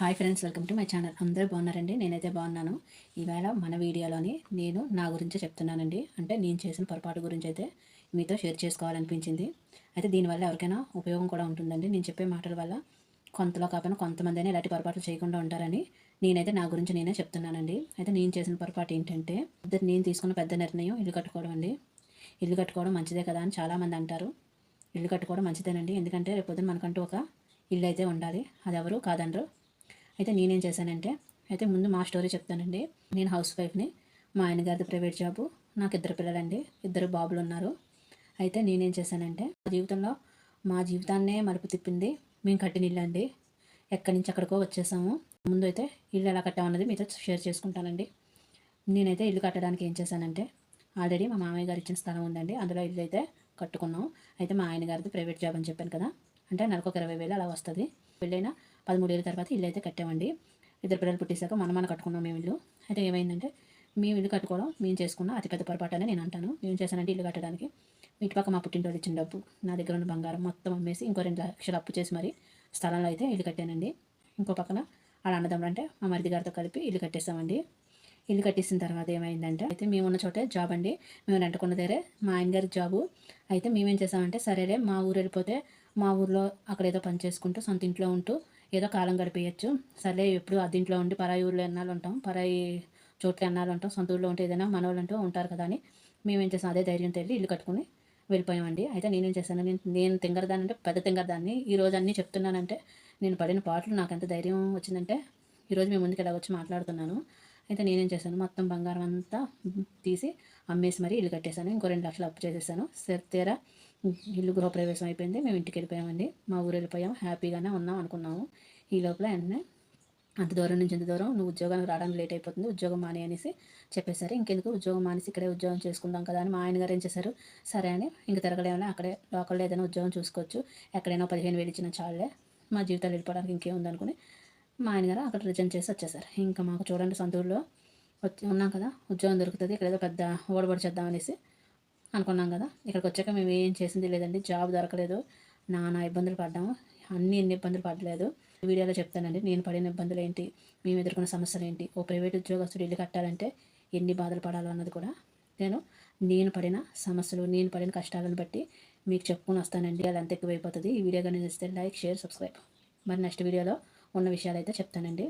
Hi friends welcome to my channel. అందరూ బాగున్నారండి? నేనైతే బాగున్నాను. ఈవేళ మన వీడియోలోని నేను నా గురించి చెప్తున్నానండి. అంటే నేను చేసిన పొరపాటు గురించి అయితే మీతో షేర్ చేసుకోవాలనిపించింది. అయితే దీనివల్ల ఎవరికైనా ఉపయోగం కూడా ఉంటుందండి. నేను చెప్పే మాటల వల్ల కొంతలో కాకుండా కొంతమంది అయినా ఇలాంటి పొరపాట్లు చేయకుండా ఉంటారని నేనైతే నా గురించి నేనే చెప్తున్నానండి. అయితే నేను చేసిన పొరపాటు ఏంటంటే ఇద్దరు నేను తీసుకున్న పెద్ద నిర్ణయం ఇల్లు కట్టుకోవడం అండి. ఇల్లు కట్టుకోవడం మంచిదే కదా అని చాలామంది అంటారు. ఇల్లు కట్టుకోవడం మంచిదేనండి. ఎందుకంటే రేపొద్దున మనకంటూ ఒక ఇల్లు అయితే ఉండాలి. అది ఎవరు కాదనరు అయితే నేనేం చేశానంటే అయితే ముందు మా స్టోరీ చెప్తానండి. నేను హౌస్ వైఫ్ని. మా ఆయన గారిది ప్రైవేట్ జాబు. నాకు ఇద్దరు పిల్లలండి. ఇద్దరు బాబులు ఉన్నారు. అయితే నేనేం చేశానంటే మా జీవితంలో మా జీవితాన్నే మలుపు తిప్పింది మేము కట్టిన ఇల్లు అండి ఎక్కడి నుంచి ఎక్కడికో వచ్చేసాము. ముందు అయితే ఇల్లు ఎలా కట్టామన్నది మీతో షేర్ చేసుకుంటానండి. నేనైతే ఇల్లు కట్టడానికి ఏం చేశానంటే ఆల్రెడీ మా మామయ్య గారు ఇచ్చిన స్థలం ఉందండి. అందులో ఇల్లు అయితే కట్టుకున్నాం. అయితే మా ఆయన గారిది ప్రైవేట్ జాబ్ అని చెప్పాను కదా. అంటే నెలకు ఒక ఇరవై వేలు అలా వస్తుంది. పెళ్ళైన పదమూడేళ్ళ తర్వాత ఇల్లు అయితే కట్టామండి. ఇద్దరు పిల్లలు పుట్టేశాక మనం కట్టుకున్నాం మేము ఇల్లు. అయితే ఏమైందంటే మేము ఇల్లు కట్టుకోవడం మేము చేసుకున్న అతిపెద్ద పొరపాటు అని నేను అంటాను. మేము చేశానంటే ఇల్లు కట్టడానికి ఇటు పక్క మా పుట్టింటోళ్ళు ఇచ్చిన డబ్బు నా దగ్గర ఉన్న బంగారం మొత్తం అమ్మేసి ఇంకో రెండు లక్షలు అప్పు చేసి మరి స్థలంలో అయితే ఇల్లు కట్టానండి. ఇంకో పక్కన ఆడ అన్నదమ్ముడు అంటే మా మరిది గారితో కలిపి ఇల్లు కట్టేసామండి. ఇల్లు కట్టేసిన తర్వాత ఏమైందంటే అయితే మేము ఉన్న చోటే జాబ్ అండి. మేము రెంటుకున్న దగ్గరే మా ఆయన గారి జాబు. అయితే మేమేం చేసామంటే సరేలే మా ఊరు వెళ్ళిపోతే మా ఊర్లో అక్కడ ఏదో పని చేసుకుంటూ సొంత ఇంట్లో ఉంటూ ఏదో కాలం గడిపేయచ్చు. సరే ఎప్పుడు అదింట్లో ఉండి పరాయి ఊర్లో ఎన్నాళ్ళు ఉంటాం? పరాయి చోట్ల ఎన్నాళ్ళు ఉంటాం? సొంత ఊర్లో ఉంటే ఏదైనా మన వాళ్ళు అంటూ ఉంటారు కదా అని మేమేం చేసాం అదే ధైర్యం వెళ్ళి ఇల్లు కట్టుకుని వెళ్ళిపోయామండి. అయితే నేనేం చేశాను? నేను నేను తింగరదాన్ని అంటే పెద్ద తింగరదాన్ని. ఈరోజు అన్నీ చెప్తున్నానంటే నేను పడిన పాటలు నాకు ఎంత ధైర్యం వచ్చిందంటే ఈరోజు మేము ముందుకు ఇలా వచ్చి మాట్లాడుతున్నాను. అయితే నేనేం చేశాను? మొత్తం బంగారం అంతా తీసి అమ్మేసి మరి ఇల్లు కట్టేశాను. ఇంకో రెండు లక్షలు అప్పు చేసేసాను. సరే తీరా ఇల్లు గృహప్రవేశం అయిపోయింది. మేము ఇంటికి వెళ్ళిపోయామండి. మా ఊరు వెళ్ళిపోయాం. హ్యాపీగానే ఉన్నాం అనుకున్నాము. ఈ లోపల వెంటనే అంత దూరం నుంచి ఇంత దూరం నువ్వు ఉద్యోగానికి రావడానికి లేట్ అయిపోతుంది. ఉద్యోగం మానే అనేసి చెప్పేశారు. ఇంకెందుకు? ఉద్యోగం మానేసి ఇక్కడే ఉద్యోగం చేసుకుందాం కదా అని మా ఆయన గారు ఏం చేశారు? సరే అని ఇంక తిరగలేమని అక్కడే లోకల్లో ఏదైనా ఉద్యోగం చూసుకోవచ్చు. ఎక్కడైనా పదిహేను వేలు ఇచ్చిన చాలే. మా జీవితాలు వెళ్ళిపోవడానికి ఇంకేముంది అనుకుని మా ఆయన గారు అక్కడ రిజైన్ చేసి వచ్చేసారు ఇంకా మాకు చూడండి సొంత ఊళ్ళో వచ్చి ఉన్నాం కదా. ఉద్యోగం దొరుకుతుంది. ఇక్కడ ఏదో పెద్ద ఓడబడి చేద్దాం అనేసి అనుకున్నాం కదా. ఇక్కడికి వచ్చాక మేము ఏం చేసింది లేదండి. జాబ్ దొరకలేదు. నానా ఇబ్బందులు పడ్డాము. అన్ని ఎన్ని ఇబ్బందులు పడలేదు. వీడియోలో చెప్తానండి. నేను పడిన ఇబ్బందులు ఏంటి? మేము ఎదుర్కొన్న సమస్యలు ఏంటి? ఓ ప్రైవేట్ ఉద్యోగస్తుడు ఇల్లు కట్టాలంటే ఎన్ని బాధలు పడాలో అన్నది కూడా నేను నేను పడిన సమస్యలు నేను పడిన కష్టాలను బట్టి మీకు చెప్పుకొని వస్తానండి. అది అంత ఎక్కువైపోతుంది. ఈ వీడియో కానీ చూస్తే లైక్ షేర్ సబ్స్క్రైబ్. మరి నెక్స్ట్ వీడియోలో ఉన్న విషయాలు అయితే చెప్తానండి.